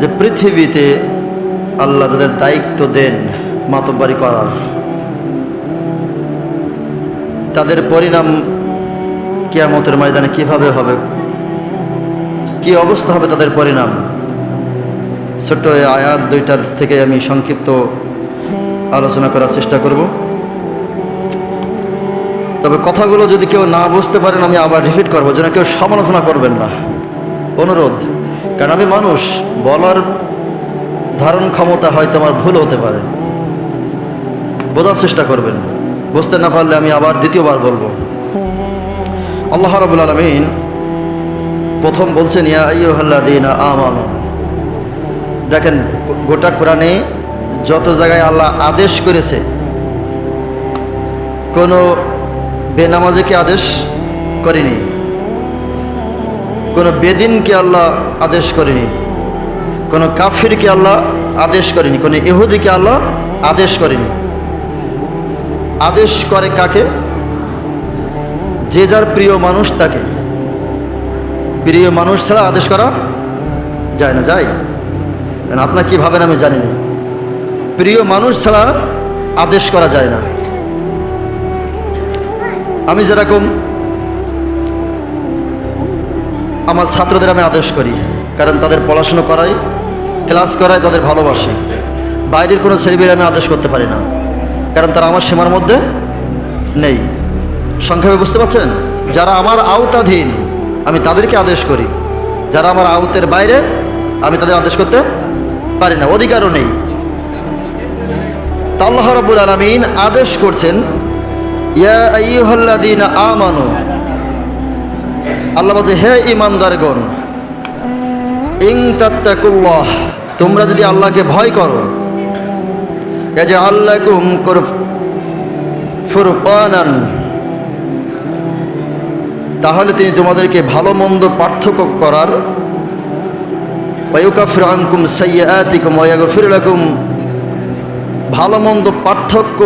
যে পৃথিবীতে আল্লাহ তাদের দায়িত্ব দেন মাতব্বারি করার। তাদের পরিণাম কেয়ামতের ময়দানে কীভাবে হবে? কি অবস্থা হবে তাদের পরিণাম? ছোট্ট আয়াত দুইটার থেকে আমি সংক্ষিপ্ত আলোচনা করার চেষ্টা করব। তবে কথাগুলো যদি কেউ না বুঝতে পারেন, আমি আবার রিপিট করব, যেন কেউ সমালোচনা করবেন না। অনুরোধ। কারণ আমি মানুষ, বলার ধারণ ক্ষমতা হয়তো আমার ভুল হতে পারে। বোঝার চেষ্টা করবেন। বুঝতে না পারলে আমি আবার দ্বিতীয়বার বলব। আল্লাহ রাবুল আলমিন প্রথম বলছেন, ইয়া আইয়ুহাল্লাদিন আমানু। দেখেন, গোটা কোরআনে যত জায়গায় আল্লাহ আদেশ করেছে, কোনো বেনামাজিকে আদেশ করেনি। কোনো বেদিনকে আল্লাহ আদেশ করেনি, কোনো কাফিরকে আল্লাহ আদেশ করেনি, কোনো ইহুদিকে আল্লাহ আদেশ করেনি। আদেশ করে কাকে? যে যার প্রিয় মানুষ তাকে। প্রিয় মানুষ ছাড়া আদেশ করা যায় না, যায়। কারণ আপনার কি ভাবেন আমি জানি না। প্রিয় মানুষ ছাড়া আদেশ করা যায় না। আমি যেরকম আমার ছাত্রদের আমি আদেশ করি, কারণ তাদের পড়াশুনো করাই ক্লাস করাই তাদের ভালোবাসি। বাইরের কোনো ছেলেমেয়ের আমি আদেশ করতে পারি না, কারণ তারা আমার সীমার মধ্যে নেই। সংক্ষেপে বুঝতে পারছেন? যারা আমার আওতাধীন, আমি তাদেরকে আদেশ করি। যারা আমার আওতের বাইরে, আমি তাদের আদেশ করতে পারি না, অধিকারও নেই। তা আল্লাহ রাব্বুল আলামিন আদেশ করছেন, ইয়া আমানু আল্লাহ বলছে, হে ইমানদারগণ ইং তাত্তাকুল্লাহ, তোমরা যদি আল্লাহকে ভয় করো এ যে আল্লাহকুম ফুরকানান, তাহলে তিনি তোমাদেরকে ভালো মন্দ পার্থক্য করার, ওয়ায়ুকাফির আনকুম সাইয়াতিকুম ওয়াগফির ভালো মন্দ পার্থক্য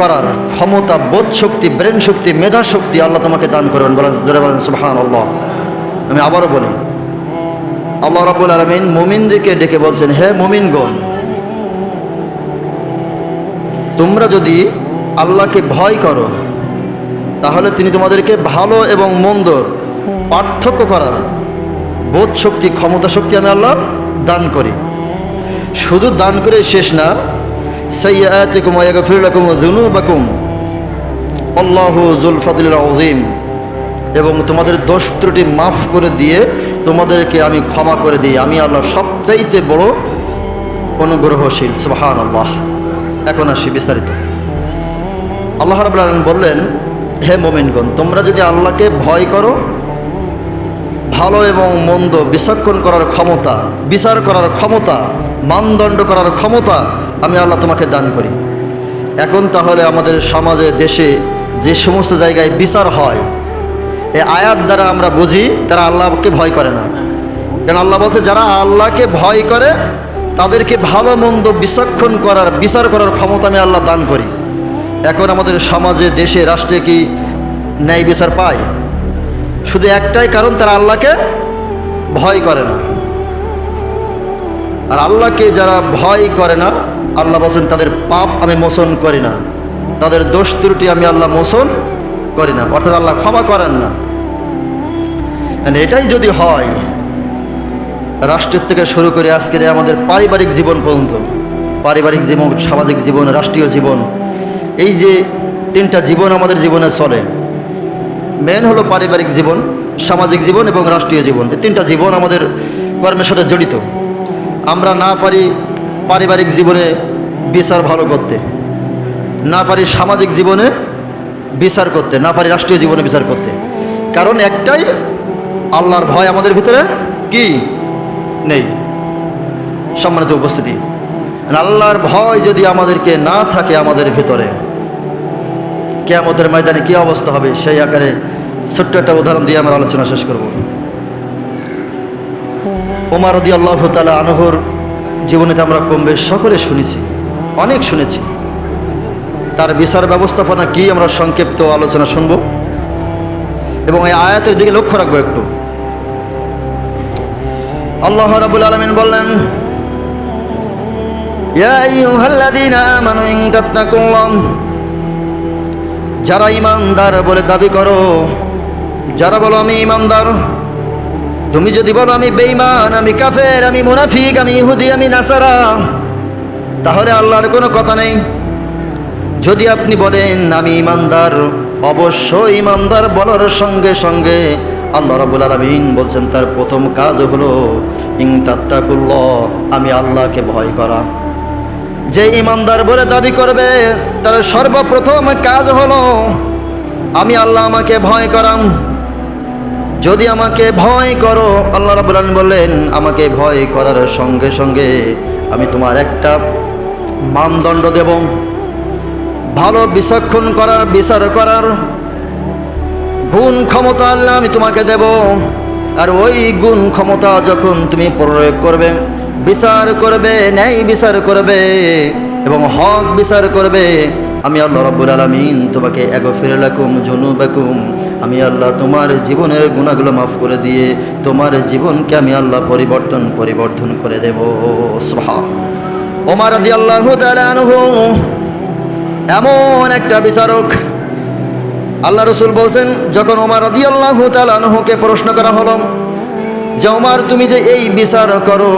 করার ক্ষমতা, বোধ শক্তি, ব্রেন শক্তি, মেধা শক্তি আল্লাহ তোমাকে দান করবেন বলেন, জোরে বলেন সুবহান আল্লাহ আমি আবারও বলি, আল্লাহ রাবুল আলমিন মুমিনদেরকে ডেকে বলছেন, হে মুমিনগণ, তোমরা যদি আল্লাহকে ভয় করো, তাহলে তিনি তোমাদেরকে ভালো এবং মন্দর পার্থক্য করার বোধ শক্তি, ক্ষমতা শক্তি আমি আল্লাহ দান করি। শুধু দান করে শেষ না সাইয়াতিকুম ওয়াগফির লাকুম যুনুবাকুম। আল্লাহু জুল ফাদিল আযীম। এবং তোমাদের দোষ ত্রুটি মাফ করে দিয়ে তোমাদেরকে আমি ক্ষমা করে দিই। আমি আল্লাহ সবচাইতে বড় অনুগ্রহশীল। সুবহান আল্লাহ এখন আসি বিস্তারিত। আল্লাহ আলামিন বললেন, হে মোমিনগণ, তোমরা যদি আল্লাহকে ভয় করো ভালো এবং মন্দ বিচক্ষণ করার ক্ষমতা, বিচার করার ক্ষমতা, মানদণ্ড করার ক্ষমতা আমি আল্লাহ তোমাকে দান করি। এখন তাহলে আমাদের সমাজে, দেশে যে সমস্ত জায়গায় বিচার হয় এই আয়াত দ্বারা আমরা বুঝি তারা আল্লাহকে ভয় করে না। কারণ আল্লাহ বলছে, যারা আল্লাহকে ভয় করে, তাদেরকে ভালো, মন্দ বিচক্ষণ করার, বিচার করার ক্ষমতা আমি আল্লাহ দান করি। এখন আমাদের সমাজে, দেশে, রাষ্ট্রে কি ন্যায় বিচার পায়? শুধু একটাই কারণ, তারা আল্লাহকে ভয় করে না। আর আল্লাহকে যারা ভয় করে না, আল্লাহ বলছেন, তাদের পাপ আমি মোচন করি না। তাদের দোষ ত্রুটি আমি আল্লাহ মোচন করি না। অর্থাৎ আল্লাহ ক্ষমা করেন না। And এটাই যদি হয়, রাষ্ট্রের থেকে শুরু করে আজকের আমাদের পারিবারিক জীবন পর্যন্ত, পারিবারিক জীবন, সামাজিক জীবন, রাষ্ট্রীয় জীবন, এই যে তিনটা জীবন আমাদের জীবনে চলে মেন হলো পারিবারিক জীবন, সামাজিক জীবন এবং রাষ্ট্রীয় জীবন। এই তিনটা জীবন আমাদের কর্মের সাথে জড়িত। আমরা না পারি পারিবারিক জীবনে বিচার ভালো করতে। না পারি সামাজিক জীবনে বিচার করতে। না পারি রাষ্ট্রীয় জীবনে বিচার করতে। কারণ একটাই, আল্লাহর ভয় আমাদের ভিতরে কি? নেই। সম্মানিত উপস্থিতি। আল্লাহর ভয় যদি আমাদেরকে না থাকে আমাদের ভিতরে, কেয়ামতের ময়দানে কী অবস্থা হবে? সেই আকারে ছোট্ট একটা উদাহরণ দিয়ে আমরা আলোচনা শেষ করব। ওমার দি আল্লাহ তালা আনহর জীবনে আমরা কম বেশ সকলে শুনেছি, অনেক শুনেছি। তার বিচার ব্যবস্থাপনা কি আমরা সংক্ষিপ্ত আলোচনা শুনব? এবং এই আয়াতের দিকে লক্ষ্য রাখব একটু। আল্লাহ রাবুল আলমিন বললেন যারা ইমানদার বলে দাবি করো যারা বলো আমি ইমানদার, তুমি যদি বলো আমি বেঈমান, আমি কাফের, আমি মুনাফিক, আমি ইহুদি, আমি নাসারা, তাহলে আল্লাহর কোনো কথা নেই। যদি আপনি বলেন আমি ইমানদার, অবশ্যই ইমানদার বলার সঙ্গে সঙ্গে আল্লাহ রাবুল আলমিন বলছেন, তার প্রথম কাজ হলো ইং তাত্তাকুল্লাহ আমি আল্লাহকে ভয় করা। যে ইমানদার বলে দাবি করবে, তার সর্বপ্রথম কাজ হলো, আমি আল্লাহ আমাকে ভয় করাম। যদি আমাকে ভয় করো, আল্লাহ রাবুল আলমিন বললেন, আমাকে ভয় করার সঙ্গে সঙ্গে আমি তোমার একটা মানদণ্ড দেব। ভালো বিচক্ষণ করার, বিচার করার গুণ ক্ষমতা আল্লাহ আমি তোমাকে দেব। আর ওই গুণ ক্ষমতা যখন তুমি প্রয়োগ করবে, বিচার করবে, ন্যায় বিচার করবে এবং হক বিচার করবে আমি আল্লাহ রব্বুল আলমিন তোমাকে এগো ফিরে লাকুম জনু বেকুম আমি আল্লাহ তোমার জীবনের গুণাগুলো মাফ করে দিয়ে তোমার জীবনকে আমি আল্লাহ পরিবর্তন পরিবর্তন করে দেব। সোহা ওমার আদি আল্লাহ এমন একটা বিচারক আল্লাহ রসুল বলছেন, যখন ওমার আদি আল্লাহ তালুকে প্রশ্ন করা হলো যে, ওমার, তুমি যে এই বিচার করো,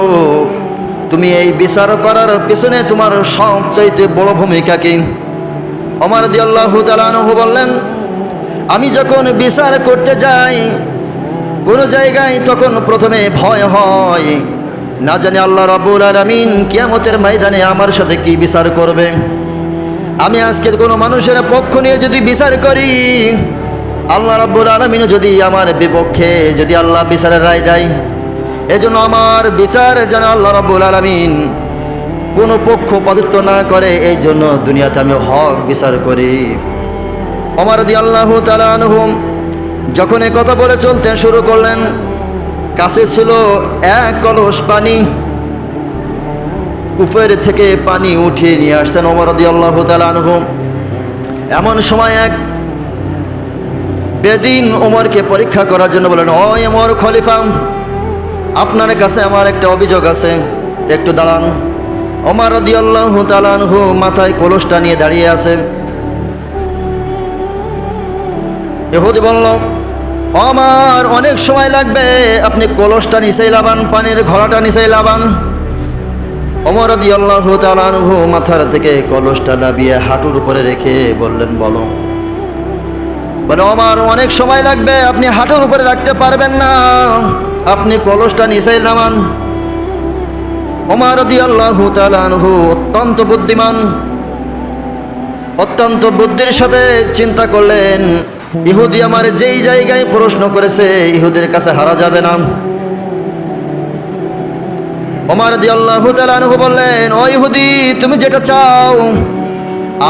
তুমি এই বিচার করার পিছনে তোমার সবচাইতে বড় ভূমিকা কি? ওমার আদি আল্লাহ তালু বললেন, আমি যখন বিচার করতে যাই, কোনো জায়গায় তখন প্রথমে ভয় হয়। না জানি আল্লাহ রব্বুল আলমিন কিয়ামতের ময়দানে আমার সাথে কি বিচার করবে। আমি আজকে কোনো মানুষের পক্ষ নিয়ে যদি বিচার করি, আল্লাহ রব্বুল আলমিন যদি আমার বিপক্ষে যদি আল্লাহ বিচারের রায় দেয়। এজন্য আমার বিচার যেন আল্লাহ রব্বুল আলমিন কোনো পক্ষ পদিত্ব না করে, এই জন্য দুনিয়াতে আমি হক বিচার করি। অমর দি আল্লাহ তালানহুম যখন এ কথা বলে চলতে শুরু করলেন, কাছে ছিল এক কলস পানি। কুফের থেকে পানি উঠিয়ে নিয়ে আসছেন ওমর দি আল্লাহ তালানহুম এমন সময় এক বেদিন ওমরকে পরীক্ষা করার জন্য বলেন ও এমর খলিফা, আপনার কাছে আমার একটা অভিযোগ আছে। একটু দাঁড়ান। ওমর দি আল্লাহ তালানহু মাথায় কলসটা নিয়ে দাঁড়িয়ে আছে। এহুদি বলল আমার অনেক সময় লাগবে। আপনি কলসটা নিচেই লাবান, পানির ঘোড়াটা নিচেই লাবান। অমর দি আল্লাহ তালানহু মাথার থেকে কলসটা লাবিয়ে হাঁটুর উপরে রেখে বললেন, বলো। বলে আমার অনেক সময় লাগবে। আপনি হাঁটুর উপরে রাখতে পারবেন না। আপনি কলসটা নিচেই নামান অমর দি আল্লাহ তালানহু অত্যন্ত বুদ্ধিমান, অত্যন্ত বুদ্ধির সাথে চিন্তা করলেন, ইহুদি আমার যেই জায়গায় প্রশ্ন করেছে, ইহুদের কাছে হারা যাবে না। ওমার দি আল্লাহ তালু বললেন, ও ইহুদি, তুমি যেটা চাও,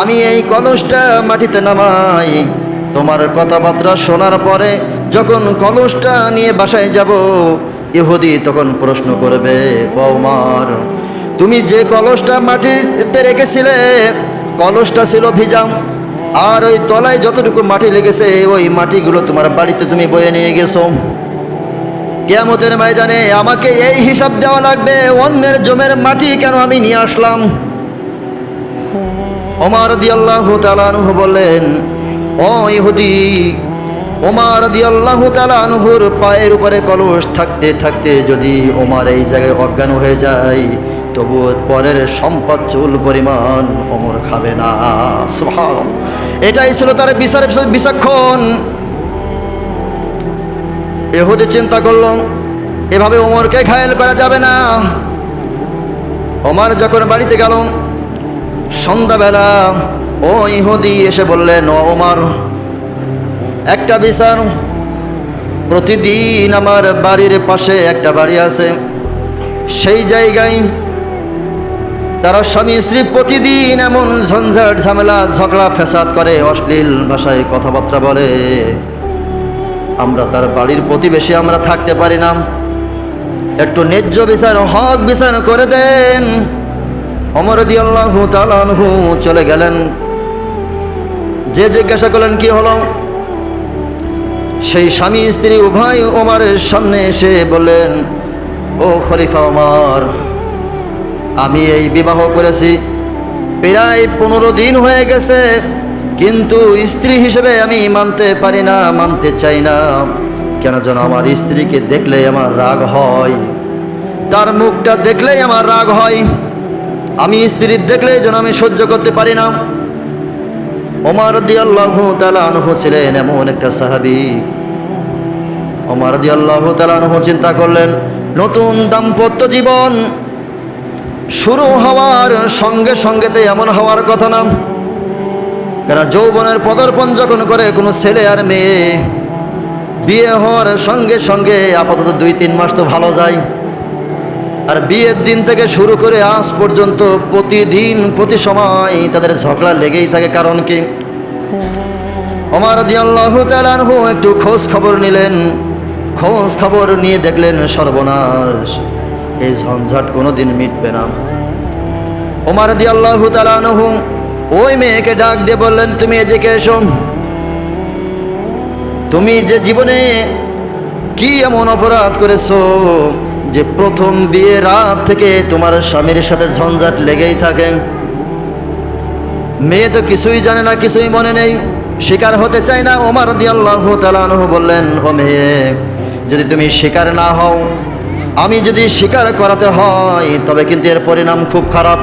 আমি এই কলসটা মাটিতে নামাই। তোমার কথাবার্তা শোনার পরে যখন কলসটা নিয়ে বাসায় যাব ইহুদি তখন প্রশ্ন করবে, বৌমার, তুমি যে কলসটা মাটিতে রেখেছিলে, কলসটা ছিল ভিজাম, আর ওই তলায় যতটুকু মাটি লেগেছে, ওই মাটিগুলো তোমার বাড়িতে তুমি বয়ে নিয়ে গেছো। কেয়ামতের ময়দানে আমাকে এই হিসাব দেওয়া লাগবে, অন্যের জমের মাটি কেন আমি নিয়ে আসলাম? ওমার দি আল্লাহ বললেন, ও ইহুদি ওমার দি আল্লাহ তালানুহুর পায়ের উপরে কলস থাকতে থাকতে যদি ওমার এই জায়গায় অজ্ঞান হয়ে যায় তবু পরের সম্পদ চুল পরিমাণ অমর খাবে না। এটাই ছিল তার বিচার বিচক্ষণ। এহুদি চিন্তা করল, এভাবে ওমরকে ঘায়েল করা যাবে না। ওমর যখন বাড়িতে গেল, সন্ধ্যাবেলা ও ইহুদি এসে বললেন ওমর একটা বিচার প্রতিদিন আমার বাড়ির পাশে একটা বাড়ি আছে। সেই জায়গায় তারা স্বামী স্ত্রী প্রতিদিন এমন ঝঞ্ঝাট ঝামেলা, ঝগড়া ফেসাদ করে, অশ্লীল ভাষায় কথাবার্তা বলে। আমরা তার বাড়ির প্রতিবেশী, আমরা থাকতে পারি না। একটু ন্যায্য বিচার, হক বিচার করে দেন। অমর দি আল্লাহ তালানহু চলে গেলেন। যে জিজ্ঞাসা করলেন, কি হলো? সেই স্বামী স্ত্রী উভয় ওমারের সামনে এসে বললেন, ও খলিফা ওমর আমি এই বিবাহ করেছি। প্রায় পনেরো দিন হয়ে গেছে, কিন্তু স্ত্রী হিসেবে আমি মানতে পারি না, মানতে চাই না। কেন যেন আমার স্ত্রীকে দেখলে আমার রাগ হয়। তার মুখটা দেখলেই আমার রাগ হয়। আমি স্ত্রীর দেখলেই যেন আমি সহ্য করতে পারি না। ওমার দিয়াল্লাহু তাআলা আনহু ছিলেন এমন একটা সাহাবী। ওমার দিয়াল্লাহু তাআলা আনহু চিন্তা করলেন, নতুন দাম্পত্য জীবন শুরু হওয়ার সঙ্গে সঙ্গেতে এমন হওয়ার কথা না। কেন যৌবনের পদার্পণ যখন করে কোনো ছেলে আর মেয়ে, বিয়ে হওয়ার সঙ্গে সঙ্গে আপাতত দুই তিন মাস তো ভালো যায়। আর বিয়ের দিন থেকে শুরু করে আজ পর্যন্ত প্রতিদিন, প্রতি সময় তাদের ঝগড়া লেগেই থাকে। কারণ কি? ওমার দিয়াল্লাহু তাআলাহু একটু খোঁজ খবর নিলেন। খোঁজ খবর নিয়ে দেখলেন সর্বনাশ। এই ঝঞ্ঝাট কোনোদিন মিটবে না। ওমার দিয়াল্লাহু তাআলাহু ওই মেয়েকে ডাক দিয়ে বললেন, তুমি এদিকে এসো। তুমি যে জীবনে কি এমন অপরাধ করেছ? যে প্রথম বিয়ে রাত থেকে তোমার স্বামীর সাথে ঝঞ্ঝাট লেগেই থাকে। মেয়ে তো কিছুই জানে না, কিছুই মনে নেই। শিকার হতে চায় না, ওমার দিয়াল্লাহু তাআলাহু বললেন, ও মেয়ে, যদি তুমি শিকার না হও, আমি যদি শিকার করাতে হয়, তবে কিন্তু এর পরিণাম খুব খারাপ।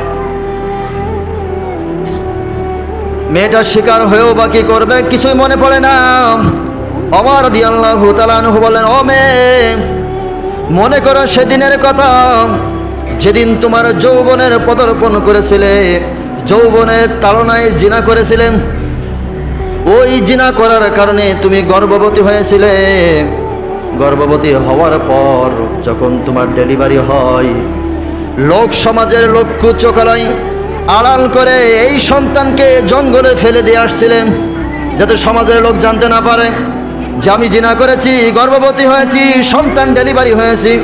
মেয়েটা শিকার হয়েও বা কি করবে, কিছুই মনে পড়ে না। অমর দিয়াল্লাহু তাআলাহু বললেন, ও মেয়ে মনে করো সেদিনের কথা। যেদিন তোমার যৌবনের পদার্পণ করেছিলে, যৌবনের তাড়নায় জিনা করেছিলেন। ওই জিনা করার কারণে তুমি গর্ভবতী হয়েছিলে। গর্ভবতী হওয়ার পর যখন তোমার ডেলিভারি হয়, লোক সমাজের লক্ষ্য চোখালাই আড়াল করে এই সন্তানকে জঙ্গলে ফেলে দিয়ে আসছিলেন, যাতে সমাজের লোক জানতে না পারে। যে আমি জিনা করেছি, গর্ভবতী হয়েছি, সন্তান ডেলিভারি হয়েছি।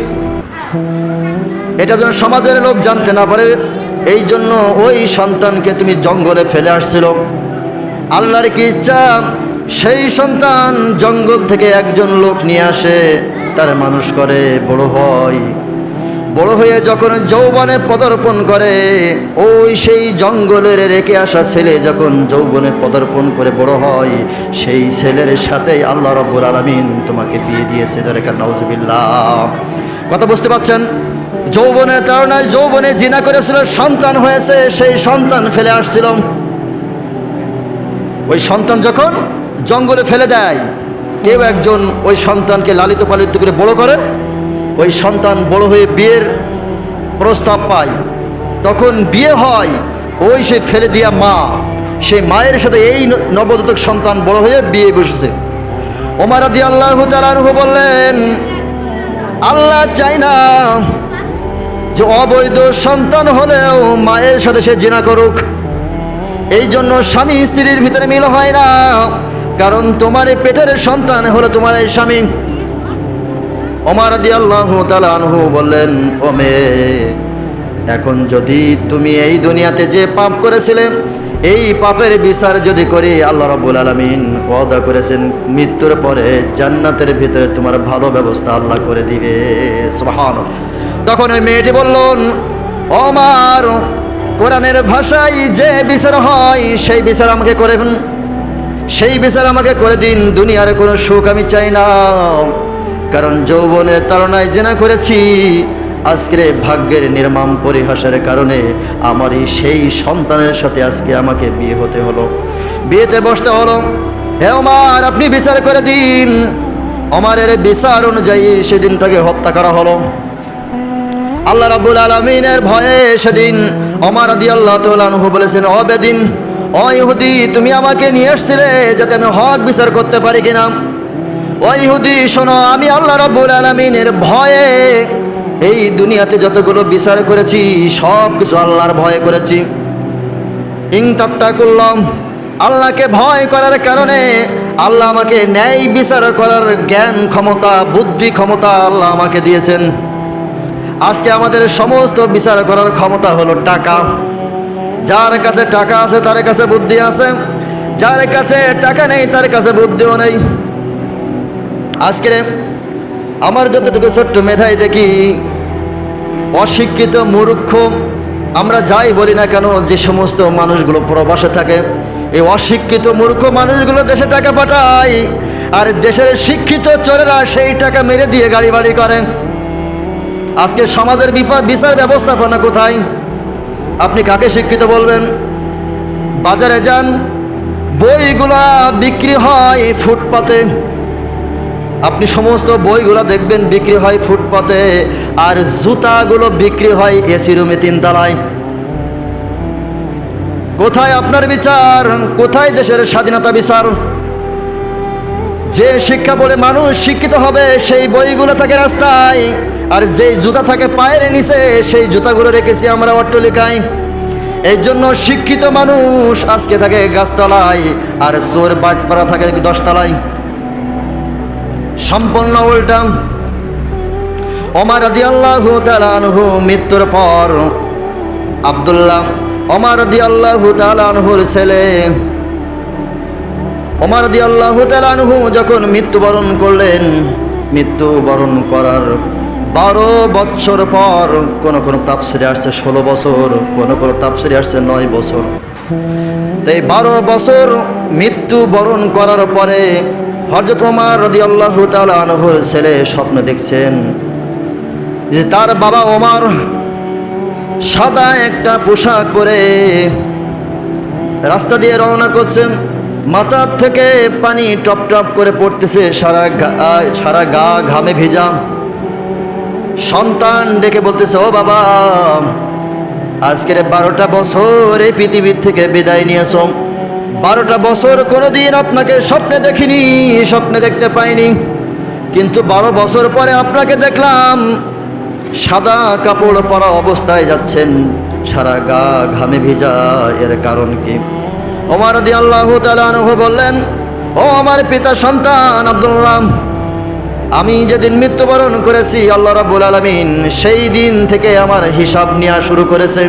এটা যেন সমাজের লোক জানতে না পারে, এই জন্য ওই সন্তানকে তুমি জঙ্গলে ফেলে আসছিল। আল্লাহর কি ইচ্ছা? সেই সন্তান জঙ্গল থেকে একজন লোক নিয়ে আসে, তার মানুষ করে, বড় হয়। বড় হয়ে যখন যৌবনে পদার্পণ করে, ওই সেই জঙ্গলের রেখে আসা ছেলে যখন যৌবনে পদার্পণ করে বড় হয়, সেই ছেলের সাথেই আল্লাহ রব্বুল আলমিন তোমাকে বিয়ে দিয়েছে। যারা নাউজুবিল্লাহ। কথা বুঝতে পারছেন? যৌবনের তারণায় যৌবনে জিনা করেছিল, সন্তান হয়েছে, সেই সন্তান ফেলে আসছিল। ওই সন্তান যখন জঙ্গলে ফেলে দেয়, কেউ একজন ওই সন্তানকে লালিত পালিত করে বড় করে ওই সন্তান বড় হয়ে বিয়ের প্রস্তাব পায়। তখন বিয়ে হয়, ওই সে ফেলে দিয়া মা। সেই মায়ের সাথে এই নবজাতক সন্তান বড় হয়ে বিয়ে বসেছে। ওমার আদি আল্লাহ তালানহু বললেন, আল্লাহ চাই না যে অবৈধ সন্তান হলেও মায়ের সাথে সে জিনা করুক। এই জন্য স্বামী স্ত্রীর ভিতরে মিল হয় না। কারণ তোমার পেটের সন্তান হলো তোমার এই স্বামী। ওমার দি আল্লাহ আনহু বললেন ও এখন যদি তুমি এই দুনিয়াতে যে পাপ করেছিলে এই পাপের বিচার যদি করি, আল্লাহ রাব্বুল আলামিন ওয়াদা করেছেন, মৃত্যুর পরে জান্নাতের ভিতরে তোমার ভালো ব্যবস্থা আল্লাহ করে দিবে। তখন ওই মেয়েটি বললেন ওমার, কোরআনের ভাষায় যে বিচার হয়, সেই বিচার আমাকে করে। সেই বিচার আমাকে করে দিন, দুনিয়ার কোনো সুখ আমি চাই না। কারণ যৌবনের তাড়নায় জেনা করেছি। আজকের ভাগ্যের নির্মাম পরিহাসের কারণে আমার এই সেই সন্তানের সাথে আজকে আমাকে বিয়ে হতে হলো। বিয়েতে বসতে হলো। হে ওমার, আপনি বিচার করে দিন। অমারের বিচার অনুযায়ী সেদিন তাকে হত্যা করা হলো। আল্লাহ রাব্বুল আলমিনের ভয়ে সেদিন অমার আদি আল্লাহ তালু বলেছেন অ বেদিন অ ইহুদি, তুমি আমাকে নিয়ে এসছিলে যাতে আমি হক বিচার করতে পারি কিনা? ও ইহুদি, শোনো, আমি আল্লাহ রাব্বুল আলমিনের ভয়ে এই দুনিয়াতে যতগুলো বিচার করেছি সব কিছু আল্লাহর ভয়ে করেছি। ইং করলাম আল্লাহকে ভয় করার কারণে আল্লাহ আমাকে ন্যায় বিচার করার জ্ঞান, ক্ষমতা, বুদ্ধি ক্ষমতা আল্লাহ আমাকে দিয়েছেন। আজকে আমাদের সমস্ত বিচার করার ক্ষমতা হলো টাকা। যার কাছে টাকা আছে, তার কাছে বুদ্ধি আছে। যার কাছে টাকা নেই, তার কাছে বুদ্ধিও নেই। আজকে আমার যতটুকু ছোট্ট মেধাই দেখি, অশিক্ষিত মূর্খ, আমরা যাই বলি না কেন, যে সমস্ত মানুষগুলো প্রবাসে থাকে, এই অশিক্ষিত মূর্খ মানুষগুলো দেশে টাকা পাঠায়, আর দেশের শিক্ষিত চোরেরা সেই টাকা মেরে দিয়ে গাড়ি বাড়ি করে। আজকে সমাজের বিচার ব্যবস্থাপনা কোথায়? আপনি কাকে শিক্ষিত বলবেন? বাজারে যান, বইগুলা বিক্রি হয় ফুটপাতে। আপনি সমস্ত বইগুলো দেখবেন, বিক্রি হয় ফুটপাতে, আর জুতাগুলো বিক্রি হয় এসি রুমে তিনতলায় কোথায় আপনার বিচার? কোথায় দেশের স্বাধীনতা বিচার? যে শিক্ষা পড়ে মানুষ শিক্ষিত হবে, সেই বইগুলো থাকে রাস্তায়, আর যেই জুতা থাকে পায়ের নিচে, সেই জুতাগুলো রেখেছি আমরা অট্টলিকায়। এই জন্য শিক্ষিত মানুষ আজকে থাকে গাছতলায়, আর চোর বাটপাড়া থাকে দশতলায়। সম্পূর্ণ উল্টা। ওমার দি আল্লাহ তালানহু মৃত্যুর পর আবদুল্লাহ ওমার দি আল্লাহ তালানহুর ছেলে ওমার দি আল্লাহ তালানহু যখন মৃত্যুবরণ করলেন, মৃত্যুবরণ করার বারো বছর পর কোন কোন তাপসিরে আসছে ষোলো বছর, কোন কোন তাপসিরে আসছে নয় বছর। তো এই বারো বছর মৃত্যুবরণ করার পরে হজরত ওমার রদি আল্লাহ তালহর ছেলে স্বপ্ন দেখছেন যে তার বাবা ওমার সাদা একটা পোশাক পরে রাস্তা দিয়ে রওনা করছে, মাথার থেকে পানি টপ টপ করে পড়তেছে, সারা সারা গা ঘামে ভিজা। সন্তান ডেকে বলতেছে, ও বাবা, আজকের বারোটা বছর এই পৃথিবীর থেকে বিদায় নিয়েছ। বারোটা বছর কোনোদিন আপনাকে স্বপ্নে দেখিনি, স্বপ্নে দেখতে পাইনি। কিন্তু বারো বছর পরে আপনাকে দেখলাম, সাদা কাপড় পরা অবস্থায় যাচ্ছেন, সারা গা ঘামে ভিজা, এর কারণ কি? ওমার দি আল্লাহ তালানহ বললেন, ও আমার পিতা সন্তান আব্দুল্লাহ, আমি যেদিন মৃত্যুবরণ করেছি, আল্লাহ রাব্বুল আলমিন সেই দিন থেকে আমার হিসাব নেওয়া শুরু করেছে।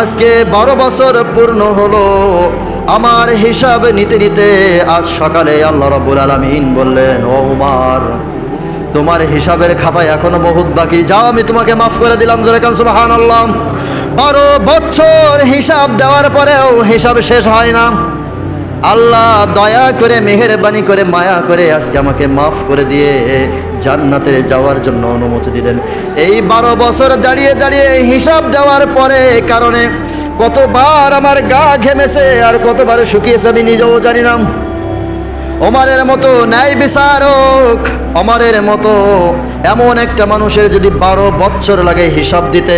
আজকে বারো বছর পূর্ণ হলো আমার হিসাব নিতে নিতে আজ সকালে আল্লাহ রাব্বুল আলমিন বললেন, ও উমার, তোমার হিসাবের খাতায় এখনও বহুত বাকি। যাও, আমি তোমাকে মাফ করে দিলাম, জোরে কান সুবাহান আল্লাহ বারো বছর হিসাব দেওয়ার পরেও হিসাব শেষ হয় না। আল্লাহ দয়া করে, মেহেরবানি করে, মায়া করে আজকে আমাকে মাফ করে দিয়ে জান্নাতে যাওয়ার জন্য অনুমতি দিলেন। এই বারো বছর দাঁড়িয়ে দাঁড়িয়ে হিসাব দেওয়ার পরে কারণে কতবার আমার গা ঘেমেছে, আর কতবার শুকিয়েছে আমি নিজেও জানি না। অমারের মতো ন্যায় বিচারক, অমারের মতো এমন একটা মানুষের যদি বারো বছর লাগে হিসাব দিতে,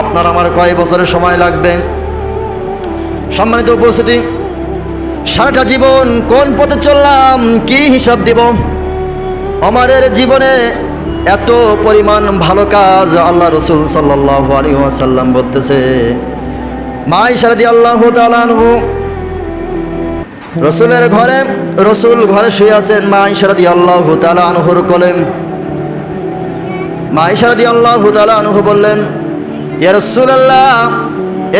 আপনার আমার কয় বছরের সময় লাগবে? সম্মানিত উপস্থিতি, সারাটা জীবন কোন পথে চললাম, কি হিসাব দিব? আমাদের জীবনে এত পরিমাণ ভালো কাজ আল্লাহ রসুল সাল্লাহ আলী সাল্লাম বলতেছে। মাই সারাদি আল্লাহ তালানহু রসুলের ঘরে, রসুল ঘরে শুয়ে আছেন মা ইশারাদি আল্লাহ তালা আনহুর কলেম মা ইশারাদি আল্লাহ তালা আনহু বললেন, ইয়া রসুলাল্লাহ,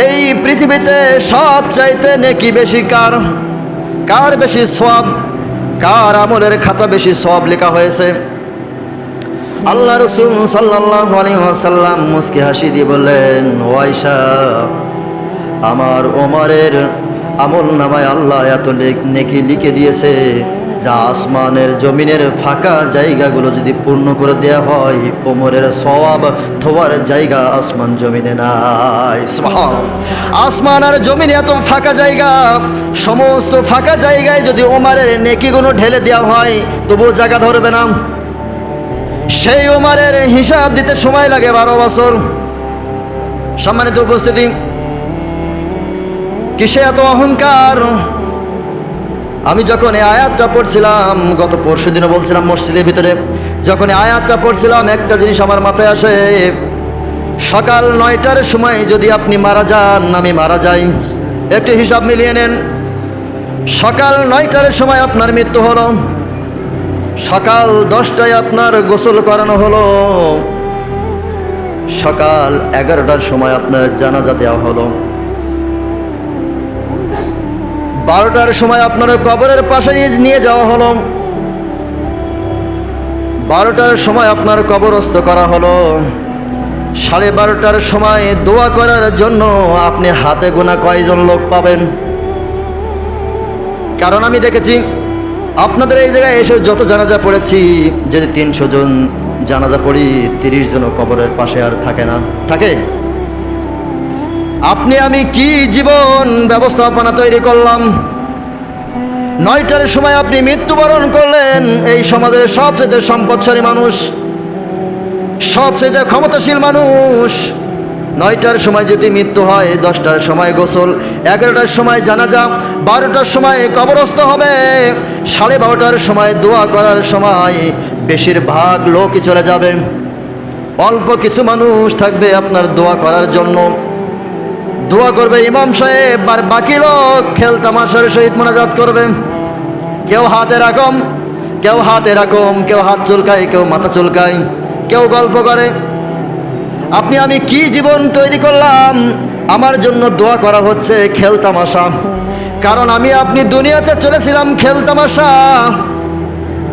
এই পৃথিবীতে সব চাইতে নেকি বেশি কার? কার বেশি সব কার আমলের খাতা বেশি সব লেখা হয়েছে? আল্লাহ রসুল সাল্লাহ আলী সাল্লাম মুসকি হাসি দিয়ে বললেন, ওয়াইশা আমার ওমরের আমল নামায় আল্লাহ এত নেকি লিখে দিয়েছে যা আসমানের জমিনের ফাঁকা জায়গাগুলো যদি পূর্ণ করে দেয়া হয়, ওমরের সওয়াব থোয়ার জায়গা আসমান জমিনে নাই। আসমান আর জমিনে এত ফাঁকা জায়গা, সমস্ত ফাঁকা জায়গায় যদি ওমারের নেকিগুলো ঢেলে দেওয়া হয়, তবুও জায়গা ধরবে না। সেই ওমারের হিসাব দিতে সময় লাগে বারো বছর। সম্মানিত উপস্থিতি কিসে এত অহংকার? আমি যখন এই আয়াতটা পড়ছিলাম, গত পরশু দিনও বলছিলাম মসজিদের ভিতরে, যখন এই আয়াতটা পড়ছিলাম, একটা জিনিস আমার মাথায় আসে, সকাল নয়টার সময় যদি আপনি মারা যান, আমি মারা যাই। একটু হিসাব মিলিয়ে নেন, সকাল নয়টার সময় আপনার মৃত্যু হলো, সকাল দশটায় আপনার গোসল করানো হলো, সকাল এগারোটার সময় আপনার জানাজা দেওয়া হলো। বারোটার সময় আপনার কবরের পাশে নিয়ে যাওয়া হলো। বারোটার সময় আপনার কবরস্থ করা হলো। সাড়ে বারোটার সময় দোয়া করার জন্য আপনি হাতে গোনা কয়জন লোক পাবেন? কারণ আমি দেখেছি, আপনাদের এই জায়গায় এসে যত জানাজা পড়েছি, যদি তিনশো জন জানাজা পড়ি, তিরিশ জন কবরের পাশে আর থাকে না। থাকে? আপনি, আমি কি জীবন ব্যবস্থাপনা তৈরি করলাম? নয়টার সময় আপনি মৃত্যুবরণ করলেন। এই সমাজের সবচেয়ে সম্পদশালী মানুষ, সবচেয়ে ক্ষমতাশীল মানুষ। নয়টার সময় যদি মৃত্যু হয়, দশটার সময় গোসল, এগারোটার সময় জানাজা, বারোটার সময় কবরস্থ হবে, সাড়ে বারোটার সময় দোয়া করার সময় বেশিরভাগ লোকই চলে যাবে। অল্প কিছু মানুষ থাকবে আপনার দোয়া করার জন্য। দোয়া করবে ইমাম সাহেব, আর বাকি লোক খেল তামাশার সহিত মোনাজাত করবে। কেউ হাত এরকম কেউ হাত এরকম কেউ হাত চুলকায়, কেউ মাথা চুলকায়, কেউ গল্প করে। আপনি, আমি কি জীবন তৈরি করলাম? আমার জন্য দোয়া করা হচ্ছে খেল তামাশা। কারণ আমি, আপনি দুনিয়াতে চলেছিলাম খেল তামাশা।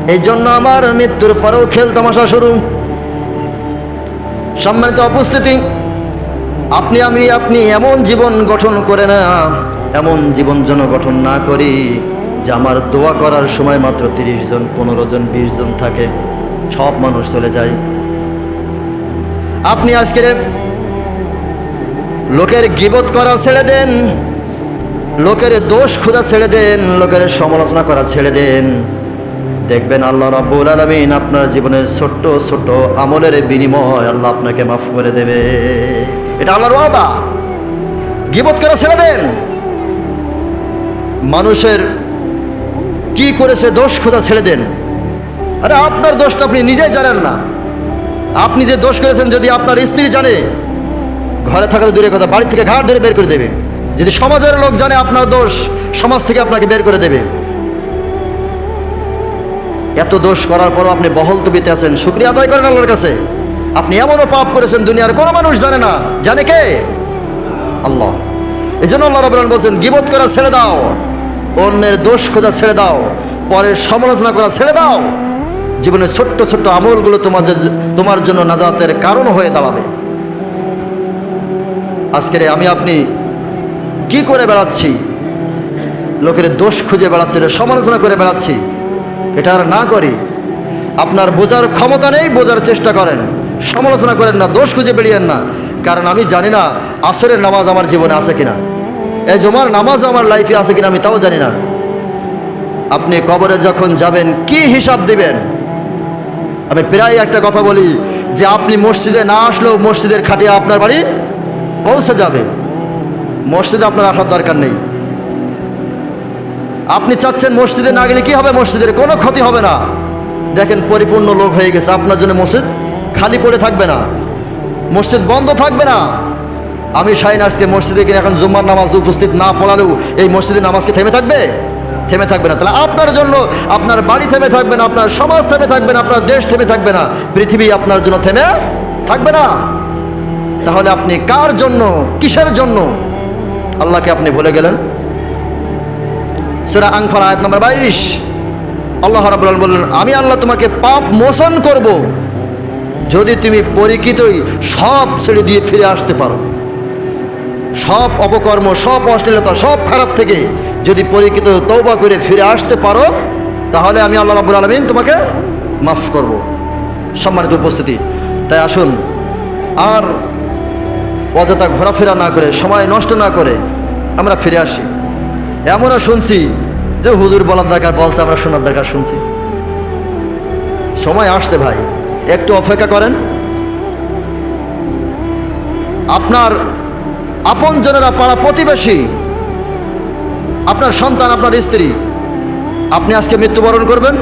এই জন্য আমার মৃত্যুর পরেও খেল তামাশা শুরু। সম্মানিত উপস্থিতি আপনি, আমি, আপনি এমন জীবন গঠন করে না, এমন জীবন যেন গঠন না করি, যে আমার দোয়া করার সময় মাত্র তিরিশ জন, পনেরো জন, বিশ জন থাকে, সব মানুষ চলে যায়। আপনি আজকে লোকের গিবত করা ছেড়ে দেন, লোকের দোষ খোঁজা ছেড়ে দেন, লোকের সমালোচনা করা ছেড়ে দেন। দেখবেন আল্লাহ রাব্বুল আলামিন আপনার জীবনের ছোট্ট ছোট্ট আমলের বিনিময় আল্লাহ আপনাকে মাফ করে দেবে। এটা আল্লাহর ওয়াদা। গিবত করা ছেড়ে দেন। মানুষের কি করেছে দোষ খোঁজা ছেড়ে দেন। আরে আপনার দোষটা আপনি নিজেই জানেন না। আপনি যে দোষ করেছেন যদি আপনার স্ত্রী জানে, ঘরে থাকার দূরে কথা বাড়ি থেকে ঘাট ধরে বের করে দেবে। যদি সমাজের লোক জানে আপনার দোষ, সমাজ থেকে আপনাকে বের করে দেবে। এত দোষ করার পরও আপনি বহল তবিতে আছেন। শুক্রিয়া আদায় করেন আল্লাহর কাছে। আপনি এমনও পাপ করেছেন দুনিয়ার কোনো মানুষ জানে না। জানে কে? আল্লাহ। এই জন্য আল্লাহ রবরান বলছেন, গিবত করা ছেড়ে দাও, অন্যের দোষ খোঁজা ছেড়ে দাও, পরের সমালোচনা করা ছেড়ে দাও। জীবনের ছোট্ট ছোট্ট আমলগুলো তোমার তোমার জন্য নাজাতের কারণ হয়ে দাঁড়াবে। আজকের আমি আপনি কি করে বেড়াচ্ছি? লোকের দোষ খুঁজে বেড়াচ্ছি সমালোচনা করে বেড়াচ্ছি। এটা আর না করি। আপনার বোঝার ক্ষমতা নেই, বোঝার চেষ্টা করেন। সমালোচনা করেন না, দোষ খুঁজে বেরিয়েন না। কারণ আমি জানি না আসরের নামাজ আমার জীবনে আছে কিনা। এই জমার নামাজ আমার লাইফে আছে কিনা আমি তাও জানি না। আপনি কবরে যখন যাবেন, কি হিসাব দিবেন? আমি প্রায় একটা কথা বলি যে আপনি মসজিদে না আসলেও মসজিদের খাটিয়ে আপনার বাড়ি পৌঁছে যাবে। মসজিদে আপনার আসার দরকার নেই। আপনি চাচ্ছেন মসজিদে না গেলে কি হবে? মসজিদের কোনো ক্ষতি হবে না। দেখেন, পরিপূর্ণ লোক হয়ে গেছে। আপনার জন্য মসজিদ খালি পড়ে থাকবে না। মসজিদ বন্ধ থাকবে না। আমি শাহিন আজকে মসজিদে কিনে এখন জুম্মার নামাজ উপস্থিত না পড়ালেও এই মসজিদের নামাজকে থেমে থাকবে? থেমে থাকবে না। তাহলে আপনার জন্য আপনার বাড়ি থেমে থাকবে না, আপনার সমাজ থেমে থাকবে না, আপনার দেশ থেমে থাকবে না। পৃথিবী আপনার জন্য থেমে থাকবে না। তাহলে আপনি কার জন্য, কিসের জন্য? আল্লাহকে আপনি ভুলে গেলেন? সেরা আংফার আয়াত নম্বর বাইশ। আল্লাহ রাবুল বললেন, আমি আল্লাহ তোমাকে পাপ মোচন করব। যদি তুমি পরিচিতই সব ছেড়ে দিয়ে ফিরে আসতে পারো। সব অপকর্ম, সব অশ্লীলতা, সব খারাপ থেকে যদি পরিচিত তৌবা করে ফিরে আসতে পারো, তাহলে আমি আল্লাহ রাবুল আলমিন তোমাকে মাফ করব। সম্মানিত উপস্থিতি, তাই আসুন, আর অযথা ঘোরাফেরা না করে, সময় নষ্ট না করে আমরা ফিরে আসি। এমনও শুনছি যে হুজুর বলার দরকার, বলছে আমরা শোনার দরকার শুনছি। সময় আসছে ভাই। একটু অপেক্ষা করেন। আপনার আপনজনেরা পাড়া প্রতিবেশী, আপনার সন্তান, আপনার স্ত্রী, আপনি আজকে মৃত্যুবরণ করবেন।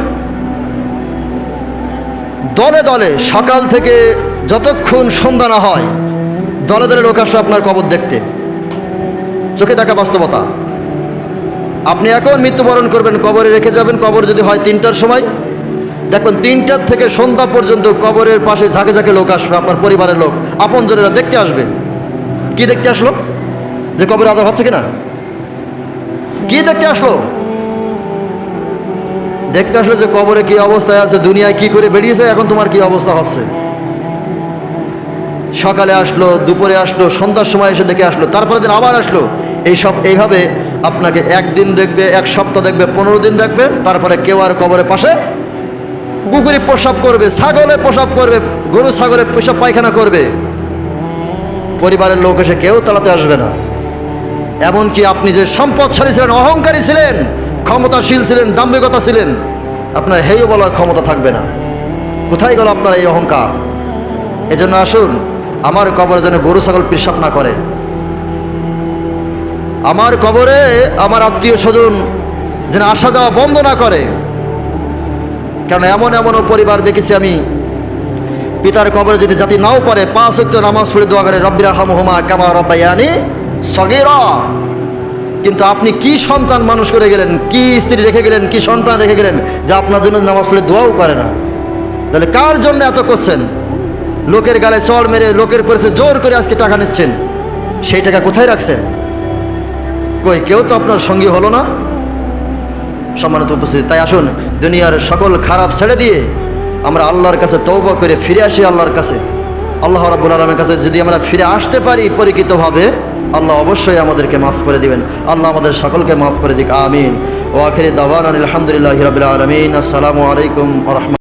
দলে দলে সকাল থেকে যতক্ষণ সন্ধ্যা না হয়, দলে দলে লোক আসবে আপনার কবর দেখতে। চোখে দেখা বাস্তবতা। আপনি এখন মৃত্যুবরণ করবেন, কবরে রেখে যাবেন। কবর যদি হয় তিনটার সময় দেখবেন তিনটার থেকে সন্ধ্যা পর্যন্ত কবরের পাশে ঝাঁকে ঝাঁকে লোক আসবে, আপনার পরিবারের লোক। আপনজনেরা দেখতে আসবে। কি দেখতে আসলো? যে কবরে আজাব হচ্ছে কিনা? কি দেখতে আসলো? দেখতে আসলো যে কবরে কি অবস্থায় আছে, দুনিয়ায় কি করে বেরিয়েছে, এখন তোমার কি অবস্থা হচ্ছে? সকালে আসলো, দুপুরে আসলো, সন্ধ্যার সময় এসে দেখে আসলো তারপরে দিন আবার আসলো। এইসব এইভাবে আপনাকে একদিন দেখবে, এক সপ্তাহ দেখবে, পনেরো দিন দেখবে, তারপরে কেউ আর কবরের পাশে কুকুরি প্রসাব করবে, ছাগলে প্রসাব করবে, গরু ছাগলে প্রসাব পায়খানা করবে। পরিবারের লোক এসে কেউ তাড়াতে আসবে না। এমনকি আপনি যে সম্পদশালী ছিলেন, অহংকারী ছিলেন, ক্ষমতাশীল ছিলেন, দাম্ভিকতা ছিলেন, আপনার হেয় বলার ক্ষমতা থাকবে না। কোথায় গেল আপনার এই অহংকার? এজন্য আসুন, আমার কবরে যেন গরু ছাগল পেশাব না করে। আমার কবরে আমার আত্মীয় স্বজন যেন আসা যাওয়া বন্ধ না করে। কারণ এমন এমনও পরিবার দেখেছি আমি। পিতার কবরে যদি জাতি নাও পড়ে, পাঁচ হইতে নামাজ পড়ে দোয়া করে রব্বিরা হামহুমা কামা রব্বায়ানি সগেরা। কিন্তু আপনি কি সন্তান মানুষ করে গেলেন, কি স্ত্রী রেখে গেলেন, কি সন্তান রেখে গেলেন, যে আপনার জন্য নামাজ পড়ে দোয়াও করে না? তাহলে কার জন্য এত করছেন? লোকের গালে চড় মেরে, লোকের পরিচয় জোর করে আজকে টাকা নিচ্ছেন। সেই টাকা কোথায় রাখছেন? কই, কেউ তো আপনার সঙ্গী হলো না? সম্মানিত উপস্থিতি, তাই আসুন দুনিয়ার সকল খারাপ ছেড়ে দিয়ে আমরা আল্লাহর কাছে তৌব করে ফিরে আসি আল্লাহর কাছে। আল্লাহ রাবুল আলমের কাছে যদি আমরা ফিরে আসতে পারি পরিচিতভাবে আল্লাহ অবশ্যই আমাদেরকে মাফ করে দিবেন। আল্লাহ আমাদের সকলকে মাফ করে দিক, আমিন। ও আখিরি দাওয়ান আলহামদুলিল্লাহ রবিল আলমিন। আসসালামু আলাইকুম রহমান